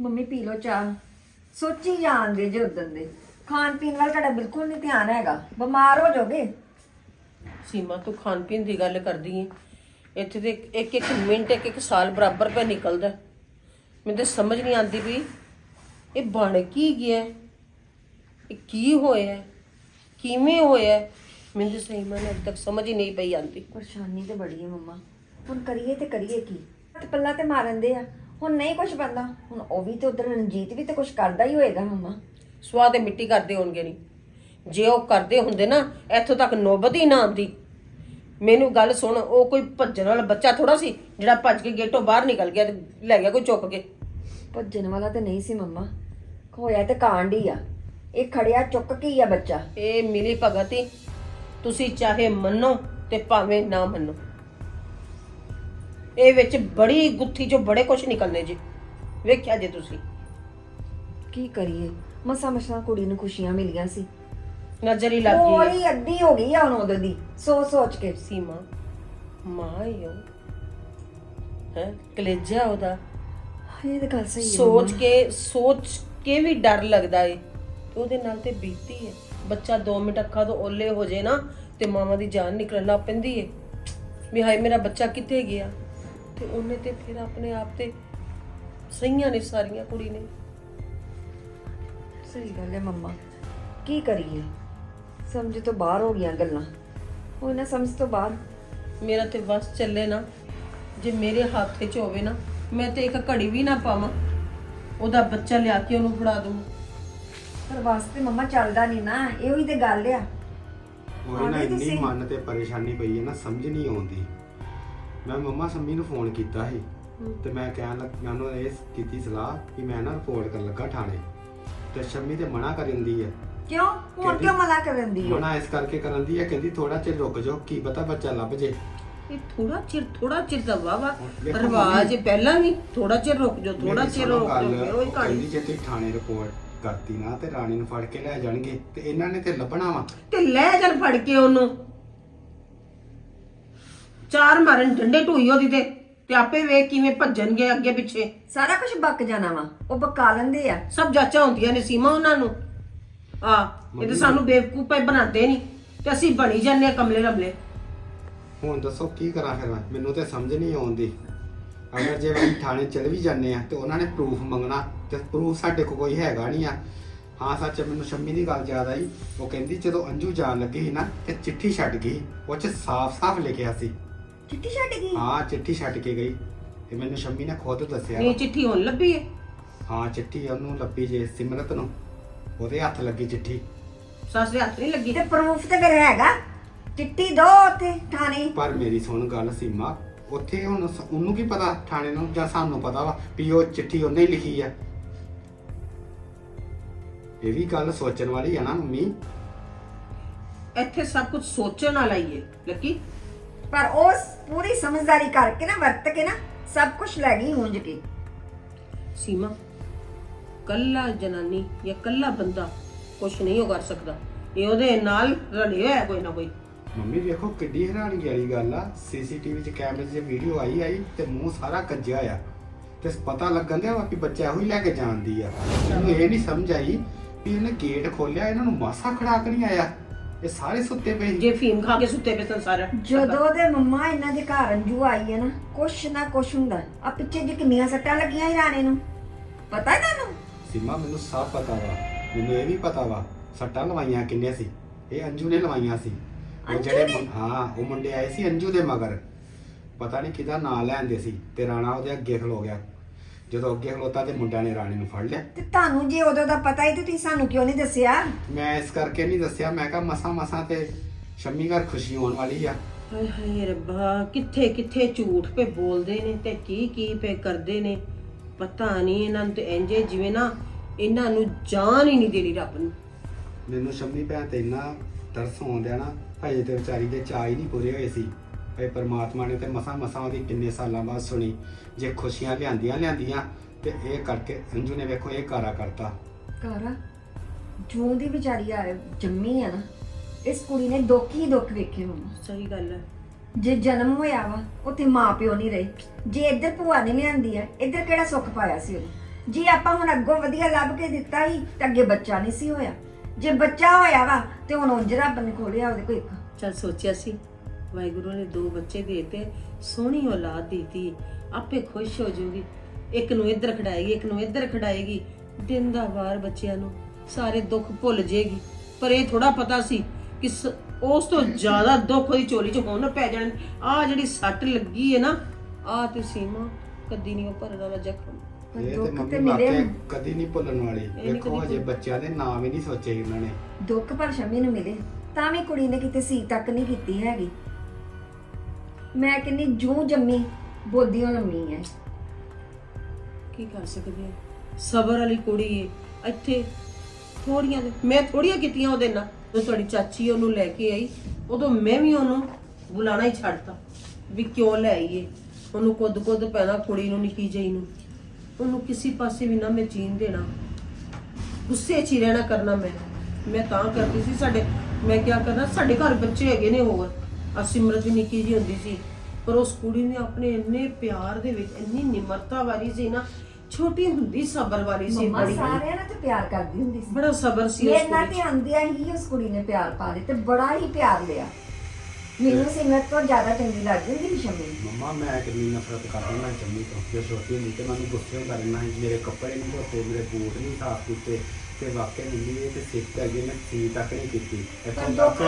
Mummy ਪੀ ਲੋ ਚਾਹ। ਸੋਚੀ ਜਾਂਦੇ ਜੇ ਉਦੋਂ ਦੇ। ਖਾਣ ਪੀਣ ਵੱਲ ਤੁਹਾਡਾ ਬਿਲਕੁਲ ਨਹੀਂ ਧਿਆਨ ਹੈਗਾ। ਬਿਮਾਰ ਹੋ ਜਾਓਗੇ। ਸੀਮਾ ਤੂੰ ਖਾਣ ਪੀਣ ਦੀ ਗੱਲ ਕਰਦੀ ਏ। ਇੱਥੇ ਤੇ ਇੱਕ ਇੱਕ ਮਿੰਟ ਇੱਕ ਇੱਕ ਸਾਲ ਬਰਾਬਰ ਪੈ ਨਿਕਲਦਾ। ਮੈਨੂੰ ਤੇ ਸਮਝ ਨਹੀਂ ਆਉਂਦੀ ਵੀ ਇਹ ਬਣ ਕੀ ਗਿਆ ਹੈ? ਇਹ ਕੀ ਹੋਇਆ ਹੈ? ਕਿਵੇਂ ਹੋਇਆ ਹੈ? ਮੈਨੂੰ ਤੇ ਸਹੀ ਮਨ ਅਜੇ ਤੱਕ ਸਮਝ ਹੀ ਨਹੀਂ ਪਈ ਆਉਂਦੀ। ਪਰੇਸ਼ਾਨੀ ਤੇ ਬੜੀ ਹੈ ਮੰਮਾ। ਹੁਣ ਕਰੀਏ ਤੇ ਕਰੀਏ ਕੀ? ਪੱਲਾ ਤੇ ਮਾਰਨ ਦੇ ਆ। ਹੁਣ ਨਹੀਂ ਕੁਝ ਬੰਦਾ ਹੁਣ ਉਹ ਵੀ ਤੇ ਉਧਰ ਰਣਜੀਤ ਵੀ ਤੇ ਕੁਝ ਕਰਦਾ ਹੀ ਹੋਏਗਾ ਮੰਮਾ ਸਵਾਹ ਤੇ ਮਿੱਟੀ ਕਰਦੇ ਹੋਣਗੇ ਨਹੀਂ ਜੇ ਉਹ ਕਰਦੇ ਹੁੰਦੇ ਨਾ ਇੱਥੋਂ ਤੱਕ ਨੌਬਤ ਹੀ ਨਾ ਆਉਂਦੀ। ਮੈਨੂੰ ਗੱਲ ਸੁਣ ਉਹ ਕੋਈ ਭੱਜਣ ਵਾਲਾ ਬੱਚਾ ਥੋੜਾ ਸੀ ਜਿਹੜਾ ਭੱਜ ਕੇ ਗੇਟੋਂ ਬਾਹਰ ਨਿਕਲ ਗਿਆ ਤੇ ਲੈ ਗਿਆ ਕੋਈ ਚੁੱਕ ਕੇ। ਭੱਜਣ ਵਾਲਾ ਤੇ ਨਹੀਂ ਸੀ ਮੰਮਾ। ਹੋਇਆ ਤੇ ਕਾਂਡ ਹੀ ਆ। ਇਹ ਖੜਿਆ ਚੁੱਕ ਕੇ ਹੀ ਆ ਬੱਚਾ। ਇਹ ਮਿਲੀ ਭਗਤ ਹੀ। ਤੁਸੀਂ ਚਾਹੇ ਮੰਨੋ ਤੇ ਭਾਵੇਂ ਨਾ ਮੰਨੋ। ਇਹ ਵਿੱਚ ਬੜੀ ਗੁੱਥੀ ਚੋਂ ਬੜੇ ਕੁਝ ਨਿਕਲਨੇ ਜੀ। ਵੇਖਿਆ ਜੇ ਤੁਸੀਂ। ਕੀ ਕਰੀਏ? ਮਸਾ ਮਸਾ ਕੁੜੀ ਨੂੰ ਖੁਸ਼ੀਆਂ ਮਿਲੀਆਂ ਸੀ। ਨਜ਼ਰ ਹੀ ਲੱਗ ਗਈ। ਅੱਡੀ ਹੋ ਗਈ ਆ ਹੁਣ ਉਹਦੇ ਦੀ ਸੋਚ ਸੋਚ ਕੇ। ਸੀਮਾ ਮਾਂ। ਹੀ ਉਹ। ਹੈ? ਕਲੇਜਾ ਉਹਦਾ। ਇਹ ਤਾਂ ਗੱਲ ਸਹੀ ਹੈ ਸੋਚ ਕੇ ਸੋਚ ਕੇ ਵੀ ਡਰ ਲੱਗਦਾ ਏ। ਤੇ ਉਹਦੇ ਨਾਲ ਤੇ ਬੀਤੀ ਹੈ ਬੱਚਾ 2 ਮਿੰਟ ਅੱਖਾਂ ਤੋਂ ਓਲੇ ਹੋ ਜੇ ਨਾ ਤੇ ਮਾਵਾਂ ਦੀ ਜਾਨ ਨਿਕਲਣ ਲੱਗ ਪੈਂਦੀ ਏ। ਵੀ ਹਾਏ ਮੇਰਾ ਬੱਚਾ ਕਿੱਥੇ ਗਿਆ? ਤੇ ਉਹਨੇ ਤੇ ਫਿਰ ਆਪਣੇ ਆਪ ਤੇ ਸਹੀਆਂ ਨੇ ਸਾਰੀਆਂ ਕੁੜੀ ਨੇ। ਸਹੀ ਗੱਲ ਹੈ ਮੰਮਾ। ਕੀ ਕਰੀਏ? ਸਮਝ ਤੋਂ ਬਾਹਰ ਹੋ ਗਈਆਂ ਗੱਲਾਂ। ਉਹ ਨਾ ਸਮਝ ਤੋਂ ਬਾਹਰ। ਮੇਰਾ ਤੇ ਵਸ ਚੱਲੇ ਨਾ। ਜੇ ਮੇਰੇ ਹੱਥ 'ਚ ਹੋਵੇ ਨਾ ਮੈਂ ਤੇ ਇੱਕ ਘੜੀ ਵੀ ਨਾ ਪਾਵਾਂ। ਉਹਦਾ ਬੱਚਾ ਲਿਆ ਕੇ ਉਹਨੂੰ ਫੜਾ ਦੂੰ ਪਰ ਵਾਸਤੇ ਮੰਮਾ ਚੱਲਦਾ ਨਹੀਂ ਨਾ ਇਹੋ ਹੀ ਤੇ ਗੱਲ ਆ। ਉਹ ਨਾ ਇੰਨੀ? ਮਨ ਤੇ ਪਰੇਸ਼ਾਨੀ ਪਈ ਹੈ ਨਾ ਸਮਝ ਨਹੀਂ ਆਉਂਦੀ। ਮੈਂ ਮੰਮਾ ਸੰਮੀ ਨੂੰ ਫੋਨ ਕੀਤਾ ਸੀ ਤੇ ਮੈਂ ਕਹਿਣ ਲੱਗ ਮੈਂ ਉਹਨੂੰ ਇਹ ਕੀਤੀ ਸਲਾਹ ਕਿ ਮੈਂ ਨਾ ਰਿਪੋਰਟ ਕਰਨ ਲੱਗਾ ਥਾਣੇ। ਤੇ ਸ਼ੰਮੀ ਤੇ ਮਨਾ ਕਰ ਦਿੰਦੀ ਹੈ ਕਿਉਂ? ਹੁਣ ਕਿਉਂ ਮਨਾ ਕਰਨ ਦੀ ਹੈ ਮਨਾ ਇਸ ਕਰਕੇ ਕਰਨ ਦੀ ਹੈ ਕਹਿੰਦੀ ਥੋੜਾ ਚਿਰ ਰੁਕ ਜਾਓ ਕੀ ਪਤਾ ਬੱਚਾ ਲੱਭ ਜੇ। ਇਹ ਥੋੜਾ ਚਿਰ ਥੋੜਾ ਚਿਰ ਦਾ ਵਾਵਾ ਵੇਖੋ ਰਿਵਾਜ ਪਹਿਲਾਂ ਵੀ ਥੋੜਾ ਚਿਰ ਰੁਕ ਜਾਓ ਥੋੜਾ ਮੇਰੀ ਚਿਰ ਸੁਣੋ ਰੁਕ ਗੱਲ, ਜਾਓ ਫਿਰ ਉਹੀ ਉਹ ਕਹਾਣੀ। ਕਹਿੰਦੀ ਜੇ ਤੁਸੀਂ ਥਾਣੇ ਰਿਪੋਰਟ ਕਰਤੀ ਨਾ ਤੇ ਰਾਣੀ ਨੂੰ ਫੜ ਕੇ ਲੈ ਜਾਣਗੇ ਤੇ ਇਹਨਾਂ ਨੇ ਤੇ ਲੱਭਣਾ ਵਾ। ਤੇ ਲੈ ਚੱਲ ਫੜ ਕੇ ਉਹਨੂੰ। ਚਾਰ ਮਾਰਨ ਡੰਡੇ ਢੂਈ ਉਹਦੀ ਤੇ ਤੇ ਆਪੇ ਵੇਖ ਕਿਵੇਂ ਭੱਜਣਗੇ ਅੱਗੇ ਪਿੱਛੇ। ਸਾਰਾ ਕੁਝ ਬੱਕ ਜਾਣਾ ਵਾ ਉਹ ਬਕਾ ਲੈਂਦੇ ਆ। ਸਭ ਜਾਚਾਂ ਹੁੰਦੀਆਂ ਨੇ ਸੀਮਾ ਉਹਨਾਂ ਨੂੰ। ਆ ਇਹ ਤੇ ਸਾਨੂੰ ਬੇਵਕੂਫ ਹੀ ਬਣਾਉਂਦੇ ਨਹੀਂ ਤੇ ਅਸੀਂ ਬਣੀ ਜਾਂਦੇ ਆ ਕਮਲੇ ਰਮਲੇ। ਹੁਣ ਦੱਸੋ ਕੀ ਕਰਾਂ ਫਿਰ ਮੈਂ? ਮੈਨੂੰ ਤੇ ਸਮਝ ਨਹੀਂ ਆਉਂਦੀ ਅਗਰ ਜੇ ਅਸੀਂ ਥਾਣੇ ਚਲ ਵੀ ਜਾਂਦੇ ਆ ਤੇ ਉਹਨਾਂ ਨੇ ਪ੍ਰੂਫ ਮੰਗਣਾ ਤੇ ਪ੍ਰੂਫ ਸਾਡੇ ਕੋਲ ਕੋਈ ਹੈਗਾ ਨਹੀਂ ਆ। ਹਾਂ ਸੱਚ ਮੈਨੂੰ ਸ਼ੰਮੀ ਦੀ ਗੱਲ ਯਾਦ ਆਈ। ਉਹ ਕਹਿੰਦੀ ਜਦੋਂ ਅੰਜੂ ਜਾਣ ਲੱਗੀ ਸੀ ਨਾ ਤੇ ਚਿੱਠੀ ਛੱਡ ਗਈ ਉਹ ਚ ਸਾਫ਼-ਸਾਫ਼ ਲਿਖਿਆ ਸੀ। ਚਿੱਠੀ ਛੱਡ ਗਈ? ਹਾਂ ਚਿੱਠੀ ਛੱਡ ਕੇ ਗਈ। ਤੇ ਮੈਨੂੰ ਸ਼ੰਮੀ ਨੇ ਖੁਦ ਦੱਸਿਆ ਇਹ ਚਿੱਠੀ ਹੁਣ ਲੱਭੀ ਏ? ਹਾਂ ਚਿੱਠੀ ਉਹਨੂੰ ਲੱਭੀ ਜੇ ਸਿਮਰਤ ਨੂੰ। ਉਹਦੇ ਹੱਥ ਲੱਗੀ ਚਿੱਠੀ। ਸੱਸ ਦੇ ਹੱਥ ਨਹੀਂ ਲੱਗੀ? ਤੇ ਪ੍ਰੂਫ ਤੇ ਫਿਰ ਹੈਗਾ। ਚਿੱਟੀ ਦੋ ਉੱਥੇ ਥਾਣੇ। ਪਰ ਮੇਰੀ ਸੁਣ ਗੱਲ ਸੀਮਾ ਉੱਥੇ ਹੁਣ ਸ- ਉਹਨੂੰ ਕੀ ਪਤਾ ਥਾਣੇ ਨੂੰ ਜਾਂ ਸਾਨੂੰ ਪਤਾ ਵਾ ਵੀ ਉਹ ਚਿੱਠੀ ਉਹਨੇ ਹੀ ਲਿਖੀ ਆ। ਇਹ ਵੀ ਗੱਲ ਸੋਚਣ ਵਾਲੀ ਆ ਨਾ ਮੰਮੀ। ਇੱਥੇ ਸਭ ਕੁਝ ਸੋਚਣ ਵਾਲਾ ਹੀ ਏ ਲੱਕੀ। ਪਰ ਉਸ ਪੂਰੀ ਸਮਝਦਾਰੀ ਕਰਕੇ ਨਾ ਵਰਤ ਕੇ ਨਾ ਸਭ ਕੁਝ ਲੈ ਗਈ ਹੁੰਜ ਕੇ। ਸੀਮਾ ਕੱਲਾ ਜਨਾਨੀ ਜਾਂ ਕੱਲਾ ਬੰਦਾ ਕੁਝ ਨਹੀਂ ਉਹ ਕਰ ਸਕਦਾ। ਇਹ ਉਹਦੇ ਨਾਲ ਰਲਿਆ ਹੋਇਆ ਕੋਈ ਨਾ ਕੋਈ। ਮੰਮੀ ਵੇਖੋ ਕਿੱਡੀ ਹੈਰਾਨਗੀ ਵਾਲੀ ਗੱਲ ਆ। ਸੀਸੀਟੀਵੀ 'ਚ ਕੈਮਰੇ 'ਚ ਵੀਡੀਓ ਆਈ ਆਈ ਤੇ ਮੂੰਹ ਸਾਰਾ ਕੱਜਿਆ ਆ। ਤੇ ਪਤਾ ਲੱਗਣ ਦਿਆ ਵਾ ਕਿ ਬੱਚਾ ਇਹੋ ਹੀ ਲੈ ਕੇ ਜਾਂਦੀ ਆ। ਮੈਨੂੰ ਇਹ ਨਹੀਂ ਸਮਝ ਆਈ ਵੀ ਇਹਨੇ ਗੇਟ ਖੋਲਿਆ ਇਹਨਾਂ ਨੂੰ ਮਾਸਾ ਖੜਾਕ ਨਹੀਂ ਆਇਆ। ਇਹ ਸਾਰੇ ਸੁੱਤੇ ਪਏ ਸੀ। ਜੇ ਫੀਮ ਖਾ ਕੇ ਸੁੱਤੇ ਪਏ ਸਨ ਸਾਰਾ। ਜਦੋਂ ਦੇ ਮੰਮਾ ਇਹਨਾਂ ਦੇ ਘਰ ਅੰਜੂ ਆਈ ਹੈ ਨਾ ਕੁਛ ਨਾ ਕੁਛ ਹੁੰਦਾ। ਆ ਪਿੱਛੇ ਜੀ ਕਿੰਨੀਆਂ ਸੱਟਾਂ ਲੱਗੀਆਂ ਹੀ ਰਾਣੇ ਨੂੰ। ਪਤਾ ਤੁਹਾਨੂੰ? ਸੀਮਾ ਮੈਨੂੰ ਸਭ ਪਤਾ ਵਾ। ਮੈਨੂੰ ਇਹ ਵੀ ਪਤਾ ਵਾ ਸੱਟਾਂ ਲਵਾਈਆਂ ਕਿੰਨੇ ਸੀ? ਇਹ ਅੰਜੂ ਨੇ ਲਵਾਈਆਂ ਸੀ। ਉਹ ਅੰਜੂ ਜਿਹੜੇ ਨੇ? ਮੁੰ- ਹਾਂ ਉਹ ਮੁੰਡੇ ਆਏ ਸੀ ਅੰਜੂ ਦੇ ਮਗਰ। ਪਤਾ ਨਹੀਂ ਕਿਹਦਾ ਨਾਂ ਲੈਂਦੇ ਸੀ ਤੇ ਰਾਣਾ ਉਹਦੇ ਅੱਗੇ ਖਲੋ ਗਿਆ। ਜਦੋਂ ਅੱਗੇ ਖਲੋਤਾ ਤੇ ਮੁੰਡਿਆਂ ਨੇ ਰਾਣੀ ਨੂੰ ਫੜ ਲਿਆ। ਤੇ ਤੁਹਾਨੂੰ ਜੇ ਉਦੋਂ ਦਾ ਪਤਾ ਹੀ ਤੇ ਤੁਸੀਂ ਸਾਨੂੰ ਕਿਉਂ ਨਹੀਂ ਦੱਸਿਆ? ਮੈਂ ਇਸ ਕਰਕੇ ਨਹੀਂ ਦੱਸਿਆ। ਮੈਂ ਕਿਹਾ ਮਸਾ ਮਸਾ ਤੇ ਸ਼ੰਮੀ ਘਰ ਖੁਸ਼ੀ ਹੋਣ ਵਾਲੀ ਆ। ਹਾਏ ਹਾਏ ਰੱਬਾ ਕਿੱਥੇ ਕਿੱਥੇ ਝੂਠ ਪੇ ਬੋਲਦੇ ਨੇ ਤੇ ਕੀ ਕੀ ਪੇ ਕਰਦੇ ਨੇ? ਪਤਾ ਨਹੀਂ ਇਹਨਾਂ ਨੂੰ ਤੇ ਇੰਜੇ ਜਿਵੇਂ ਨਾ ਇਹਨਾਂ ਨੂੰ ਜਾਨ ਹੀ ਨਹੀਂ ਦੇਣੀ ਰੱਬ ਨੂੰ। ਮੈਨੂੰ ਸ਼ੰਮੀ ਭੈਣ ਤੇ ਇੰਨਾ ਤਰਸ ਆਉਂਦਿਆ ਨਾ ਹਜੇ ਤੇ ਵਿਚਾਰੀ ਦੇ ਚਾਅ ਹੀ ਨਹੀਂ ਪੂਰੇ ਹੋਏ ਸੀ। ਇਹ ਪਰਮਾਤਮਾ ਨੇ ਤੇ ਮਸਾ ਮਸਾ ਉਹਦੀ ਕਿੰਨੇ ਸਾਲਾਂ ਬਾਅਦ ਸੁਣੀ ਜੇ ਖੁਸ਼ੀਆਂ ਲਿਆਂਦੀਆਂ ਲਿਆਂਦੀਆਂ ਤੇ ਇਹ ਕਰਕੇ ਅੰਜੂ ਨੇ ਵੇਖੋ ਇਹ ਕਾਰਾ ਕਰਤਾ। ਘਰ ਜੂੰ ਦੀ ਵਿਚਾਰੀ ਆ ਜੰਮੀ ਆ ਨਾ ਇਸ ਕੁੜੀ ਨੇ ਦੁੱਖ ਹੀ ਦੁੱਖ ਵੇਖੇ ਮੰਮਾ ਸਹੀ ਗੱਲ ਹੈ। ਜੇ ਜਨਮ ਹੋਇਆ ਵਾ ਉੱਥੇ ਮਾਂ ਪਿਓ ਨਹੀਂ ਰਹੇ। ਜੇ ਇੱਧਰ ਭੂਆ ਨੇ ਲਿਆਂਦੀ ਆ ਇੱਧਰ ਕਿਹੜਾ ਸੁੱਖ ਪਾਇਆ ਸੀ ਉਹਨੇ? ਜੀ ਆਪਾਂ ਹੁਣ ਅੱਗੋਂ ਵਧੀਆ ਲੱਭ ਕੇ ਦਿੱਤਾ ਹੀ ਤੇ ਅੱਗੇ ਬੱਚਾ ਨਹੀਂ ਸੀ ਹੋਇਆ। ਜੇ ਬੱਚਾ ਹੋਇਆ ਵਾ ਤੇ ਹੁਣ ਉਂਝ ਰੱਬ ਨੇ ਖੋਲਿਆ ਉਹਦੇ ਕੋਈ ਇੱਕ। ਚਲ ਸੋਚਿਆ ਸੀ। ਵਾਹਿਗੁਰੂ ਨੇ ਦੋ ਬੱਚੇ ਦੇਤੇ ਸੋਹਣੀ ਔਲਾਦ ਦਿੱਤੀ। ਆਪੇ ਖੁਸ਼ ਹੋ ਜਾਊਗੀ। ਇੱਕ ਨੂੰ ਇੱਧਰ ਖੜਾਏਗੀ ਇੱਕ ਨੂੰ ਇੱਧਰ ਖੜਾਏਗੀ। ਦਿਨ ਦਾ ਵਾਰ ਬੱਚਿਆਂ ਨੂੰ ਸਾਰੇ ਦੁੱਖ ਭੁੱਲ ਜੇਗੀ ਪਰ ਇਹ ਥੋੜਾ ਪਤਾ ਸੀ ਕਿ ਉਸ ਤੋਂ ਜ਼ਿਆਦਾ ਦੁੱਖ ਉਹਦੀ ਚੋਲੀ 'ਚ ਹੁਣ ਪੈ ਜਾਣ। ਆ ਜਿਹੜੀ ਸੱਟ ਲੱਗੀ ਹੈ ਨਾ ਆ ਤੇ ਸੀਮਾ ਕਦੀ ਨਹੀਂ ਉਹ ਭਰਨਾ ਵਾ ਜ਼ਖਮ ਇਹ ਤੇ ਦੁੱਖ ਮੰਮੀ ਵਾਕਿਆ ਕਦੀ ਨਹੀਂ ਭੁੱਲਣ ਵਾਲੀ। ਕਦੀ ਅਜੇ ਬੱਚਿਆਂ ਦੇ ਨਾਮ ਹੀ ਨਹੀਂ ਸੋਚੇ ਇਹਨਾਂ ਨੇ। ਦੁੱਖ ਪਰ ਸ਼ਮੀ ਨੂੰ ਮਿਲੇ। ਤਾਂ ਵੀ ਕੁੜੀ ਨੇ ਕਿਤੇ ਸੀ ਤੱਕ ਨਹੀਂ ਕੀਤੀ ਹੈਗੀ। ਮੈਂ ਕਿੰਨੀ ਜੂ ਜੰਮੀ, ਬੋਦੀਆਂ ਲੰਮੀ ਐ। ਕੀ ਕਰ ਸਕਦੇ ਆ ਸਬਰ ਵਾਲੀ ਕੁੜੀ ਏ ਇੱਥੇ ਥੋੜੀਆਂ ਮੈਂ ਥੋੜੀਆਂ ਕੀਤੀਆਂ ਉਹਦੇ ਨਾਲ। ਜਦੋਂ ਤੁਹਾਡੀ ਚਾਚੀ ਉਹਨੂੰ ਲੈ ਕੇ ਆਈ, ਉਦੋਂ ਮੈਂ ਵੀ ਉਹਨੂੰ ਬੁਲਾਣਾ ਹੀ ਛੱਡਤਾ ਵੀ ਕਿਉਂ ਲੈ ਆਈਏ। ਉਹਨੂੰ ਕੁੱਦ ਕੁੱਦ ਪੈਣਾ ਕੁੜੀ ਨੂੰ, ਨਿੱਕੀ ਜਿਹੀ ਨੂੰ। ਉਹਨੂੰ ਕਿਸੇ ਪਾਸੇ ਵੀ ਨਾ ਮੈਂ ਜੀਣ ਦੇਣਾ। ਗੁੱਸੇ 'ਚ ਹੀ ਰਹਿਣਾ ਕਰਨਾ ਮੈਂ। ਮੈਂ ਤਾਂ ਕਰਦੀ ਸੀ ਸਾਡੇ ਮੈਂ ਕਿਆ ਕਰਨਾ, ਸਾਡੇ ਘਰ ਬੱਚੇ ਹੈਗੇ ਨੇ ਹੋਰ। ਆ ਸਿਮਰਤ ਵੀ ਨਿੱਕੀ ਜੀ ਹੁੰਦੀ ਸੀ ਪਰ ਉਸ ਕੁੜੀ ਨੇ ਆਪਣੇ ਇੰਨੇ ਪਿਆਰ ਦੇ ਵਿੱਚ ਇੰਨੀ ਨਿਮਰਤਾ ਵਾਲੀ ਸੀ ਨਾ ਛੋਟੀ ਹੁੰਦੀ ਸਬਰ ਵਾਲੀ ਸੀ ਮੰਮਾ ਬੜੀ। ਸਾਰਿਆਂ ਨਾਲ ਤੇ ਪਿਆਰ ਕਰਦੀ ਹੁੰਦੀ ਸੀ। ਬੜਾ ਸਬਰ ਸੀ ਉਸ ਮੇਰੇ ਨਾਲ ਤੇ। ਆਂਦਿਆਂ ਹੀ ਉਸ ਕੁੜੀ ਨੇ ਪਿਆਰ ਪਾ ਦਿੱਤੇ ਬੜਾ ਹੀ ਪਿਆਰ ਲਿਆ। ਮੈਨੂੰ ਸਿਮਰਤ ਤੋਂ ਜ਼ਿਆਦਾ ਚੰਗੀ ਲੱਗਦੀ ਹੁੰਦੀ ਸੀ ਸ਼ਮੀ। ਮੰਮਾ ਮੈਂ ਕਿੰਨੀ ਨਫ਼ਰਤ ਕਰਦਾ ਮੈਂ ਜੰਮੀ ਤੋਂ ਜੇ ਛੋਟੀ ਹੁੰਦੀ ਤੇ ਮੈਨੂੰ ਗੁੱਸੇ ਕਰਨਾ ਸੀ ਮੇਰੇ ਕੱਪੜੇ ਨਹੀਂ ਧੋਤੇ ਮੇਰੇ ਬੂਟ ਨਹੀਂ ਸਾਫ਼ ਕੀਤੇ ਤੇ ਵਾਕਿਆ ਇਹ ਤੇ ਸਿੱਖ ਤੇ ਅੱਗੇ ਮੈਂ ਸੀ ਤੱਕ ਨਹੀਂ ਕੀਤੀ। ਇੱਥੋਂ ਤੱਕ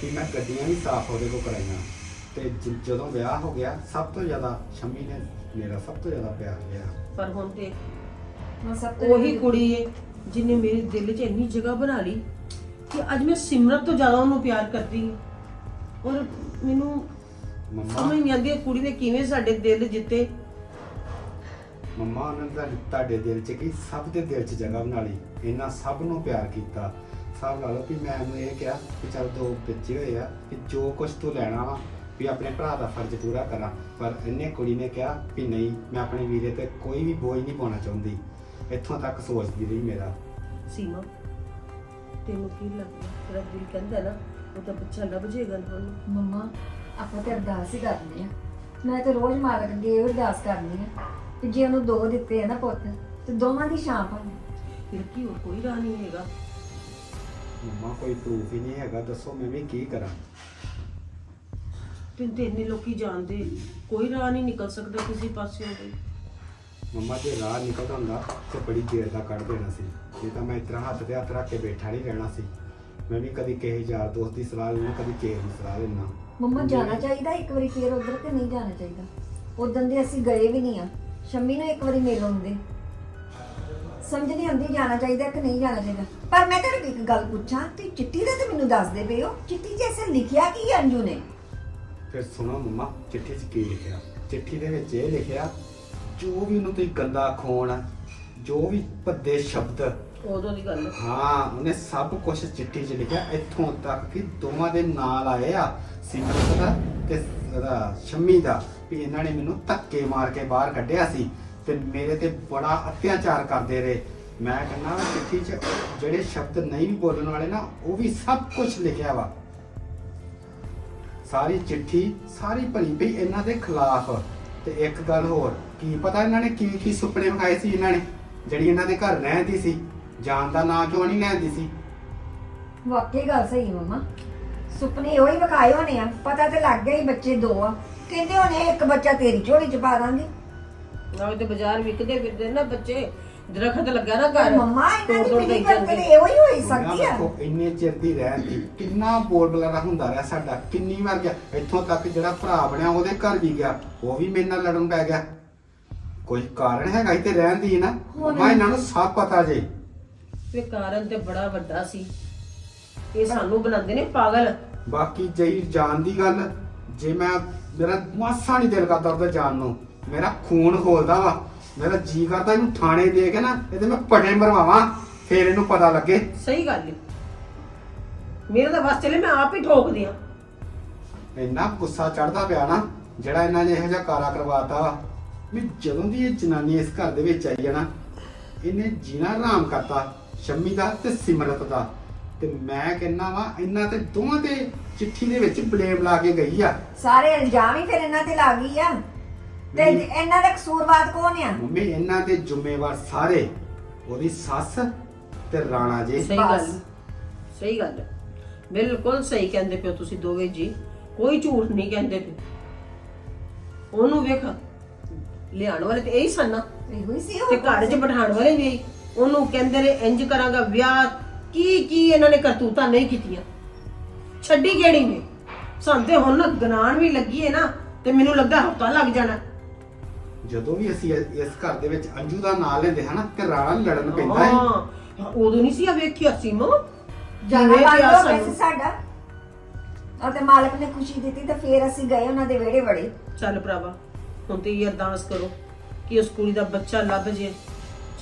ਕਿ ਮੈਂ ਗੱਡੀਆਂ ਵੀ ਸਾਫ਼ ਉਹਦੇ ਕੋਲ ਕਰਾਈਆਂ। ਤੇ ਜ- ਜਦੋਂ ਵਿਆਹ ਹੋ ਗਿਆ ਸਭ ਤੋਂ ਜ਼ਿਆਦਾ ਸ਼ੰਮੀ ਨੇ ਮੇਰਾ ਸਭ ਤੋਂ ਜ਼ਿਆਦਾ ਪਿਆਰ ਲਿਆ। ਪਰ ਹੁਣ ਤੇ ਹੁਣ ਸਭ ਤੋਂ ਉਹੀ ਕੁੜੀ ਏ ਜਿਨੇ ਮੇਰੇ ਦਿਲ 'ਚ ਇੰਨੀ ਜਗ੍ਹਾ ਬਣਾ ਲਈ ਕਿ ਅੱਜ ਮੈਂ ਸਿਮਰਤ ਤੋਂ ਜ਼ਿਆਦਾ ਉਹਨੂੰ ਪਿਆਰ ਕਰਦੀ ਹਾਂ। ਔਰ ਮੈਨੂੰ ਮੰਮਾ। ਸਮਝ ਨਹੀਂ ਆਉਂਦੀ ਇਹ ਕੁੜੀ ਨੇ ਕਿਵੇਂ ਸਾਡੇ ਦਿਲ ਜਿੱਤੇ। ਮੰਮਾ ਉਹਨਾਂ ਨੇ ਤੁਹਾਡੇ- ਤੁਹਾਡੇ ਦਿਲ 'ਚ ਕੀ? ਸਭ ਦੇ ਦਿਲ 'ਚ ਜਗ੍ਹਾ ਬਣਾ ਲਈ। ਇਹਨਾਂ ਸਭ ਨੂੰ ਪਿਆਰ ਕੀਤਾ। ਸਭ ਲਾ ਲਓ ਕਿ ਮੈਂ ਉਹਨੂੰ ਇਹ ਕਿਹਾ ਕਿ ਚੱਲ ਦੋ ਬੱਚੇ ਹੋਏ ਆ ਕਿ ਜੋ ਕੁਝ ਤੂੰ ਲੈਣਾ ਵਾ ਵੀ ਆਪਣੇ ਭਰਾ ਦਾ ਫਰਜ਼ ਪੂਰਾ ਕਰਾਂ। ਪਰ ਇਹਨੇ ਕੁੜੀ ਨੇ ਕਿਹਾ ਵੀ ਨਹੀਂ ਮੈਂ ਆਪਣੇ ਵੀਰੇ ਤੇ ਕੋਈ ਵੀ ਬੋਝ ਨਹੀਂ ਪਾਉਣਾ ਚਾਹੁੰਦੀ। ਇੱਥੋਂ ਤੱਕ ਸੋਚਦੀ ਰਹੀ ਮੇਰਾ। ਸੀਮਾ ਤੈਨੂੰ ਕੀ ਲੱਗਦਾ? ਤੇਰਾ ਦਿਲ ਕਹਿੰਦਾ ਨਾ ਉਹਦਾ ਬੱਚਾ ਲੱਭ ਜਾਏਗਾ ਨਾ ਉਹਨੂੰ ਮੰਮਾ ਆਪਾਂ ਤੇ ਅਰਦਾਸ ਹੀ ਕਰਨੀ ਆ। ਮੈਂ ਤੇ ਰੋਜ਼ ਮਾਲਕ ਅੱਗੇ ਅਰਦਾਸ ਕਰਨੀ ਆ ਕਿ ਜੇ ਉਹਨੂੰ ਦੋ ਦਿੱਤੇ ਆ ਨਾ ਪੁੱਤ ਤੇ ਦੋਵਾਂ ਦੀ ਛਾਂ ਪਾਵੇ। ਫਿਰ ਕੀ ਹੋਰ ਕੋਈ ਰਾਹ ਨਹੀਂ ਹੈਗਾ। ਮੰਮਾ ਕੋਈ ਪ੍ਰੂਫ ਹੀ ਨਹੀਂ ਹੈਗਾ ਦੱਸੋ ਮੈਂ ਵੀ ਕੀ ਕਰਾਂ? ਤੈਨੂੰ ਤੇ ਇੰਨੇ ਲੋਕੀ ਜਾਣਦੇ ਕੋਈ ਰਾਹ ਨਹੀਂ ਨਿਕਲ ਸਕਦਾ ਕਿਸੇ ਪਾਸਿਓਂ ਵੀ। ਮੰਮਾ ਜੇ ਰਾਹ ਨਿਕਲਦਾ ਹੁੰਦਾ ਤੇ ਬੜੀ ਦੇਰ ਦਾ ਕੱਢ ਦੇਣਾ ਸੀ। ਜੇ ਤਾਂ ਮੈਂ ਇਤਰਾ ਹੱਥ ਤੇ ਹੱਥ ਰੱਖ ਕੇ ਬੈਠਾ ਨਹੀਂ ਰਹਿਣਾ ਸੀ। ਮੈਂ ਵੀ ਕਦੀ ਕਿਸੇ ਯਾਰ ਦੋਸਤ ਦੀ ਸਲਾਹ ਲੈਣਾ ਕਦੀ ਕਿਸੇ ਦੀ ਸਲਾਹ ਲੈਣਾ ਮੰਮਾ ਜਾਣਾ ਚਾਹੀਦਾ ਇੱਕ ਵਾਰੀ ਫੇਰ ਉਧਰ ਤੇ ਨਹੀਂ ਜਾਣਾ ਚਾਹੀਦਾ? ਉਦੋਂ ਦੇ ਅਸੀਂ ਗਏ ਵੀ ਨਹੀਂ ਆ। ਸ਼ੰਮੀ ਨੂੰ ਇੱਕ ਵਾਰੀ ਮਿਲ ਆਉਂਦੇ। ਸਮਝ ਨਹੀਂ ਆਉਂਦੀ ਜਾਣਾ ਚਾਹੀਦਾ ਕਿ ਨਹੀਂ ਜਾਣਾ ਚਾਹੀਦਾ। ਪਰ ਮੈਂ ਤੁਹਾਨੂੰ ਇੱਕ ਗੱਲ ਪੁੱਛਾਂ ਤੇ ਚਿੱਠੀ ਦਾ ਤੇ ਮੈਨੂੰ ਦੱਸਦੇ ਪਏ ਹੋ। ਚਿੱਠੀ 'ਚ ਐਸਾ ਲਿਖਿਆ ਕੀ ਹੈ ਅੰਜੂ ਨੇ? ਫਿਰ ਸੁਣੋ ਮੰਮਾ ਚਿੱਠੀ 'ਚ ਕੀ ਲਿਖਿਆ? ਚਿੱਠੀ ਦੇ ਵਿੱਚ ਇਹ ਲਿਖਿਆ ਜੋ ਵੀ ਉਹਨੂੰ ਤੁਸੀਂ ਗੰਦਾ ਖੋਣ ਜੋ ਵੀ ਭੱਦੇ ਸ਼ਬਦ ਉਦੋਂ ਦੀ ਗੱਲ। ਹਾਂ ਉਹਨੇ ਸਭ ਕੁਝ ਚਿੱਠੀ 'ਚ ਲਿਖਿਆ। ਇੱਥੋਂ ਤੱਕ ਕਿ ਦੋਵਾਂ ਦੇ ਨਾਲ ਆਏ ਆ ਸਿਮਰਤ ਦਾ ਤੇ ਉਹਦਾ ਸ਼ੰਮੀ ਦਾ ਵੀ ਇਹਨਾਂ ਨੇ ਮੈਨੂੰ ਧੱਕੇ ਮਾਰ ਕੇ ਬਾਹਰ ਕੱਢਿਆ ਸੀ। ਤੇ ਮੇਰੇ ਤੇ ਬੜਾ ਅਤਿਆਚਾਰ ਕਰਦੇ ਰਹੇ। ਮੈਂ ਕਹਿੰਦਾ ਚਿੱਠੀ 'ਚ ਜਿਹੜੇ ਸ਼ਬਦ ਨਹੀਂ ਬੋਲਣ ਵਾਲੇ ਨਾ, ਉਹ ਵੀ ਸਭ ਕੁਝ ਲਿਖਿਆ ਵਾ। ਸਾਰੀ ਚਿੱਠੀ, ਸਾਰੀ ਭਰੀ ਪਈ ਇਹਨਾਂ ਦੇ ਖਿਲਾਫ। ਤੇ ਇੱਕ ਗੱਲ ਹੋਰ, ਕੀ ਪਤਾ ਇਹਨਾਂ ਨੇ ਕੀ ਕੀ ਸੁਪਨੇ ਵਿਖਾਏ ਸੀ ਇਹਨਾਂ ਨੇ, ਜਿਹੜੀ ਇਹਨਾਂ ਦੇ ਘਰ ਰਹਿੰਦੀ ਸੀ, ਜਾਨ ਦਾ ਨਾਂ ਕਿਉਂ ਨਹੀਂ ਲੈਂਦੀ ਸੀ? ਵਾਕਈ ਗੱਲ ਸਹੀ ਮੰਮਾ। ਸੁਪਨੇ ਉਹੀ ਵਿਖਾਏ ਹੋਣੇ ਆ, ਪਤਾ ਤੇ ਲੱਗ ਗਿਆ ਹੀ ਬੱਚੇ ਦੋ ਆ। ਕਹਿੰਦੇ ਹੋਣੇ, ਇੱਕ ਬੱਚਾ ਤੇਰੀ ਝੋਲੀ 'ਚ ਪਾ ਦਾਂਗੇ। ਆਹ ਤੇ ਬਾਜ਼ਾਰ ਵਿਕਦੇ ਫਿਰਦੇ ਨਾ ਬੱਚੇ ਦਰਖਤ ਲੱਗਾ ਨਾ ਘਰ ਮੰਮਾ ਇਹਨਾਂ ਦੀ ਤੋੜ-ਤੋੜ ਕਰਕੇ ਜਾਂਦੇ। ਇਹੋ ਹੀ ਹੋਈ ਸਕਦੀ ਆ? ਵੇਖੋ ਇੰਨੇ ਚਿਰ ਦੀ ਰਹਿੰਦੀ ਕਿੰਨਾ ਬੋਲ ਬਲਾਰਾ ਹੁੰਦਾ ਰਿਹਾ ਸਾਡਾ ਕਿੰਨੀ ਵਾਰ ਗਿਆ ਇੱਥੋਂ ਤੱਕ ਜਿਹੜਾ ਭਰਾ ਬਣਿਆ ਉਹਦੇ ਘਰ ਵੀ ਗਿਆ ਉਹ ਵੀ ਮੇਰੇ ਨਾਲ ਲੜਨ ਪੈ ਗਿਆ। ਕੋਈ ਕਾਰਨ ਹੈਗਾ ਹੀ ਤੇ ਰਹਿਣ ਦੀ ਨਾ? ਮੈਂ ਇਹਨਾਂ ਨੂੰ ਸਭ ਪਤਾ ਜੇ। ਤੇ ਕਾਰਨ ਤੇ ਬੜਾ ਵੱਡਾ ਸੀ। ਇਹ ਸਾਨੂੰ ਬਣਾਉਂਦੇ ਨੇ ਪਾਗਲ। ਬਾਕੀ ਜਈ ਜਾਨ ਦੀ ਗੱਲ ਜੇ ਮੈਂ ਮੇਰਾ ਮਾਸਾ ਨਹੀਂ ਦਿਲ ਕਰਦਾ ਉਹਦੇ ਜਾਨ ਨੂੰ। ਮੇਰਾ ਖੂਨ ਖੋਲਦਾ ਵਾ। ਮੇਰਾ ਜੀ ਕਰਦਾ ਇਹਨੂੰ ਥਾਣੇ ਦੇ ਕੇ ਨਾ ਇਹਦੇ ਮੈਂ ਪਟੇ ਮਰਵਾਵਾਂ। ਫੇਰ ਇਹਨੂੰ ਪਤਾ ਲੱਗੇ। ਸਹੀ ਗੱਲ ਹੈ ਮੇਰੇ ਤਾਂ ਬਸ ਚਲੇ ਮੈਂ ਆਪ ਹੀ ਠੋਕ ਦਿਆਂ ਇੰਨਾ ਗੁੱਸਾ ਚੜਦਾ ਪਿਆ ਨਾ ਜਿਹੜਾ ਇਹਨਾਂ ਨੇ ਇਹੋ ਜਿਹਾ ਕਾਰਾ ਕਰਵਾਤਾ ਵਾ। ਵੀ ਜਦੋਂ ਦੀ ਇਹ ਜਨਾਨੀ ਇਸ ਘਰ ਦੇ ਵਿੱਚ ਆਈ ਹੈ ਨਾ ਇਹਨੇ ਜੀਣਾ ਆਰਾਮ ਕਰਤਾ ਸ਼ੰਮੀ ਦਾ ਤੇ ਸਿਮਰਤ ਦਾ। ਤੇ ਮੈਂ ਕਹਿੰਨਾ ਵਾ ਇਹਨਾਂ ਤੇ ਦੋਵਾਂ ਤੇ ਚਿੱਠੀ ਦੇ ਵਿੱਚ ਬਲੇਮ ਲਾ ਕੇ ਗਈ ਆ। ਸਾਰੇ ਇਲਜ਼ਾਮ ਹੀ ਫਿਰ ਇਹਨਾਂ ਤੇ ਲਾ ਗਈ ਆ। ਤੇ ਇਹਨਾਂ ਦਾ ਕਸੂਰਵਾਦ ਕੌਣ ਆ? ਮੰਮੀ ਇਹਨਾਂ ਦੇ ਜ਼ਿੰਮੇਵਾਰ ਸਾਰੇ ਉਹਦੀ ਸੱਸ ਤੇ ਰਾਣਾ ਜੀ। ਸਹੀ ਬਸ। ਗੱਲ ਸਹੀ ਗੱਲ। ਹੈ। ਬਿਲਕੁਲ ਸਹੀ ਕਹਿੰਦੇ ਪਿਓ ਤੁਸੀਂ ਦੋਵੇਂ ਜੀ। ਕੋਈ ਝੂਠ ਨਹੀਂ ਕਹਿੰਦੇ ਪਏ। ਉਹਨੂੰ ਵੇਖ ਲਿਆਉਣ ਵਾਲੇ ਤੇ ਇਹੀ ਸਨ ਨਾ। ਇਹੋ ਹੀ ਸੀ ਤੇ ਉਹ ਘਰ 'ਚ ਬਿਠਾਉਣ ਵਾਲੇ ਵੀ ਇਹੀ। ਉਹਨੂੰ ਕਹਿੰਦੇ ਨੇ ਇੰਜ ਕਰਾਂਗਾ ਵਿਆਹ। ਕੀ ਕੀ ਇਹਨਾਂ ਨੇ ਕਰਤੂਤਾਂ ਨਹੀਂ ਕੀਤੀਆਂ। ਛੱਡੀ ਕਿਹੜੀ ਨੇ? ਸਾਨੂੰ ਤੇ ਹੁਣ ਗਨਾਣ ਵੀ ਲੱਗੀ ਹੈ ਨਾ ਤੇ ਮੈਨੂੰ ਲੱਗਾ ਹਫਤਾ ਲੱਗ ਜਾਣਾ। ਜਦੋਂ ਵੀ ਅਸੀਂ ਇਸ ਇਸ ਘਰ ਦੇ ਵਿੱਚ ਅੰਜੂ ਦਾ ਨਾਂ ਲੈਂਦੇ ਹਾਂ ਨਾ ਰਾਣਾ ਲੜਨ ਪੈਂਦਾ ਹੈ। ਹਾਂ ਉਦੋਂ ਨਹੀਂ ਸੀ ਆ ਵੇਖਿਆ ਸੀ ਮੋ? ਜਾਣਾ ਜਿਵੇਂ ਬੰਦ ਪਿਆ ਹੋ ਗਿਆ ਸੀ? ਸਾਨੂੰ ਸਾਡਾ। ਔਰ ਤੇ ਮਾਲਕ ਨੇ ਖੁਸ਼ੀ ਦਿੱਤੀ ਤੇ ਫੇਰ ਅਸੀਂ ਗਏ ਉਹਨਾਂ ਦੇ ਵਿਹੜੇ ਵੜੇ। ਚੱਲ ਭਰਾਵਾ ਹੁਣ ਤੇ ਇਹ ਅਰਦਾਸ ਕਰੋ ਕਿ ਉਸ ਕੁੜੀ ਦਾ ਬੱਚਾ ਲੱਭ ਜੇ।